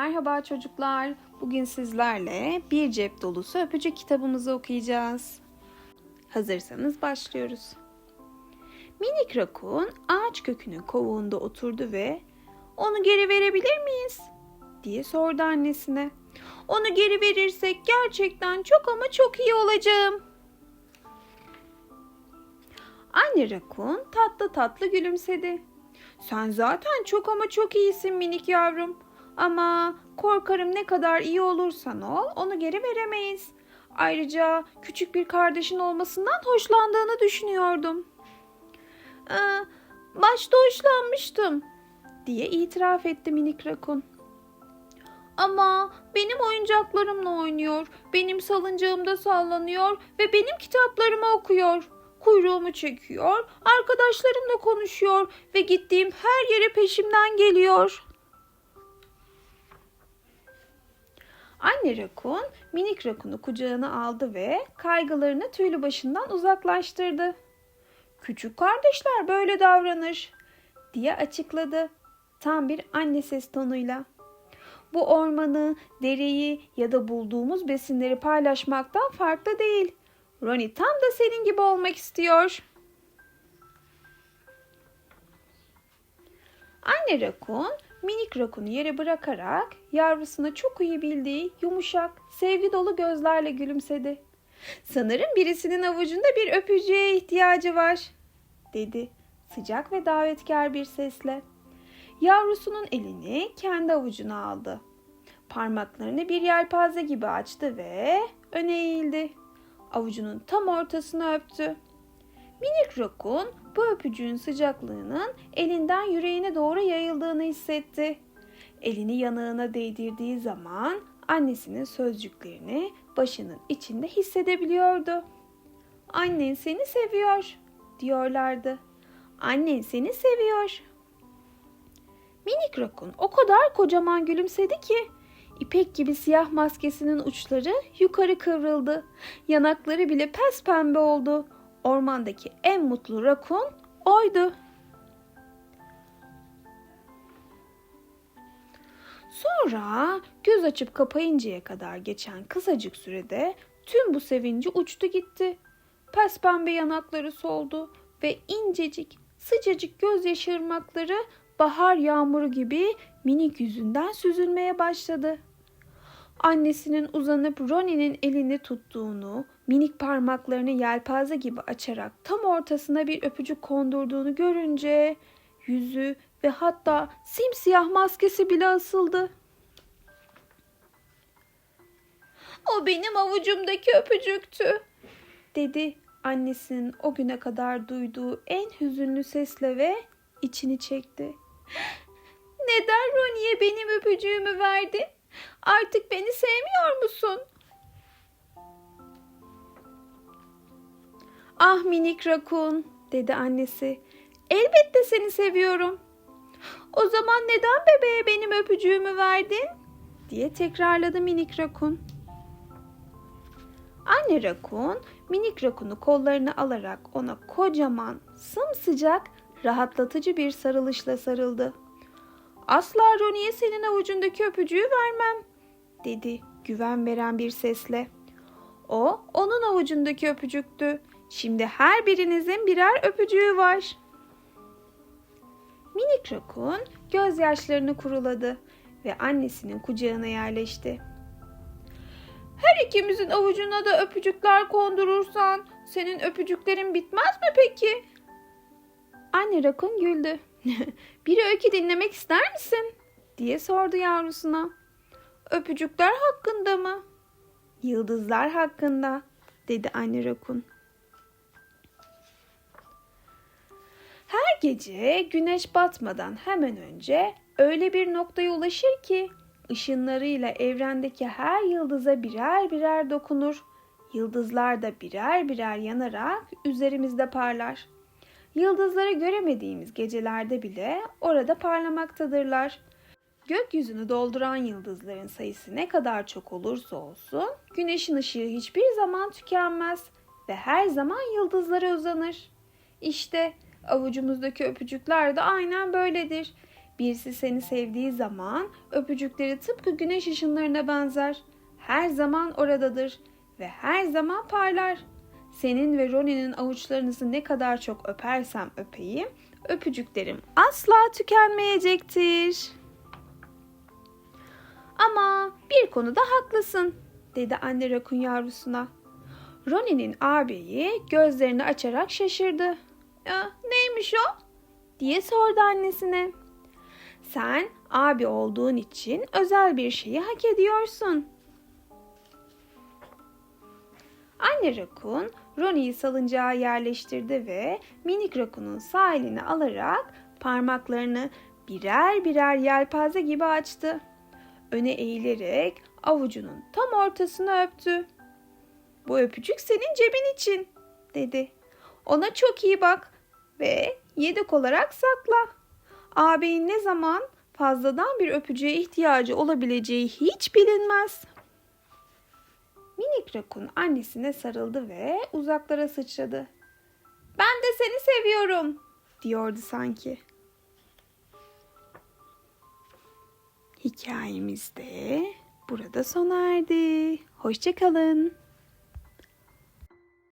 Merhaba çocuklar. Bugün sizlerle bir cep dolusu öpücük kitabımızı okuyacağız. Hazırsanız başlıyoruz. Minik rakun ağaç kökünün kovuğunda oturdu ve "Onu geri verebilir miyiz?" diye sordu annesine. "Onu geri verirsek gerçekten çok ama çok iyi olacağım." Anne rakun tatlı tatlı gülümsedi. Sen zaten çok ama çok iyisin minik yavrum. Ama korkarım ne kadar iyi olursan ol onu geri veremeyiz. Ayrıca küçük bir kardeşin olmasından hoşlandığını düşünüyordum. Ee, başta hoşlanmıştım diye itiraf etti minik rakun. Ama benim oyuncaklarımla oynuyor, benim salıncağımda sallanıyor ve benim kitaplarımı okuyor. Kuyruğumu çekiyor, arkadaşlarımla konuşuyor ve gittiğim her yere peşimden geliyor. Anne rakun minik rakunu kucağına aldı ve kaygılarını tüylü başından uzaklaştırdı. Küçük kardeşler böyle davranır diye açıkladı tam bir anne ses tonuyla. Bu ormanı, dereyi ya da bulduğumuz besinleri paylaşmaktan farklı değil. Ronnie tam da senin gibi olmak istiyor. Anne rakun minik rakunu yere bırakarak yavrusuna çok iyi bildiği yumuşak, sevgi dolu gözlerle gülümsedi. Sanırım birisinin avucunda bir öpücüğe ihtiyacı var, dedi sıcak ve davetkar bir sesle. Yavrusunun elini kendi avucuna aldı. Parmaklarını bir yelpaze gibi açtı ve öne eğildi. Avucunun tam ortasına öptü. Minik rakun bu öpücüğün sıcaklığının elinden yüreğine doğru yayıldığını hissetti. Elini yanağına değdirdiği zaman annesinin sözcüklerini başının içinde hissedebiliyordu. Annen seni seviyor diyorlardı. Annen seni seviyor. Minik rakun o kadar kocaman gülümsedi ki İpek gibi siyah maskesinin uçları yukarı kıvrıldı. Yanakları bile pes pembe oldu. Ormandaki en mutlu rakun oydu. Sonra göz açıp kapayıncaya kadar geçen kısacık sürede tüm bu sevinci uçtu gitti. Pes pembe yanakları soldu ve incecik, sıcacık gözyaşı ırmakları bahar yağmuru gibi minik yüzünden süzülmeye başladı. Annesinin uzanıp Ronnie'nin elini tuttuğunu, minik parmaklarını yelpaze gibi açarak tam ortasına bir öpücük kondurduğunu görünce yüzü ve hatta simsiyah maskesi bile asıldı. O benim avucumdaki öpücüktü, dedi annesinin o güne kadar duyduğu en hüzünlü sesle ve içini çekti. Neden Ronnie'ye benim öpücüğümü verdin? Artık beni sevmiyor musun? Ah minik rakun, dedi annesi. Elbette seni seviyorum. O zaman neden bebeğe benim öpücüğümü verdin? diye tekrarladı minik rakun. Anne rakun minik rakunu kollarına alarak ona kocaman, sımsıcak, rahatlatıcı bir sarılışla sarıldı. Asla Ronnie'ye senin avucundaki öpücüğü vermem, dedi güven veren bir sesle. O, onun avucundaki öpücüktü. Şimdi her birinizin birer öpücüğü var. Minik rakun gözyaşlarını kuruladı ve annesinin kucağına yerleşti. Her ikimizin avucuna da öpücükler kondurursan senin öpücüklerin bitmez mi peki? Anne rakun güldü. Biri öykü dinlemek ister misin? diye sordu yavrusuna. Öpücükler hakkında mı? Yıldızlar hakkında, dedi anne rakun. Her gece güneş batmadan hemen önce öyle bir noktaya ulaşır ki ışınlarıyla evrendeki her yıldıza birer birer dokunur. Yıldızlar da birer birer yanarak üzerimizde parlar. Yıldızları göremediğimiz gecelerde bile orada parlamaktadırlar. Gökyüzünü dolduran yıldızların sayısı ne kadar çok olursa olsun güneşin ışığı hiçbir zaman tükenmez ve her zaman yıldızlara uzanır. İşte avucumuzdaki öpücükler de aynen böyledir. Birisi seni sevdiği zaman öpücükleri tıpkı güneş ışınlarına benzer. Her zaman oradadır ve her zaman parlar. Senin ve Ronnie'nin avuçlarınızı ne kadar çok öpersem öpeyim, öpücüklerim asla tükenmeyecektir. Ama bir konuda haklısın, dedi anne rakun yavrusuna. Ronnie'nin ağabeyi gözlerini açarak şaşırdı. "Ya, neymiş o? diye sordu annesine. Sen abi olduğun için özel bir şeyi hak ediyorsun. Anne rakun Ronnie'yi salıncağa yerleştirdi ve minik rakunun sağ elini alarak parmaklarını birer birer yelpaze gibi açtı. Öne eğilerek avucunun tam ortasını öptü. Bu öpücük senin cebin için dedi. Ona çok iyi bak ve yedek olarak sakla. Ağabeyin ne zaman fazladan bir öpücüğe ihtiyacı olabileceği hiç bilinmez. Minik rakun annesine sarıldı ve uzaklara sıçradı. Ben de seni seviyorum diyordu sanki. Hikayemiz de burada sona erdi. Hoşçakalın.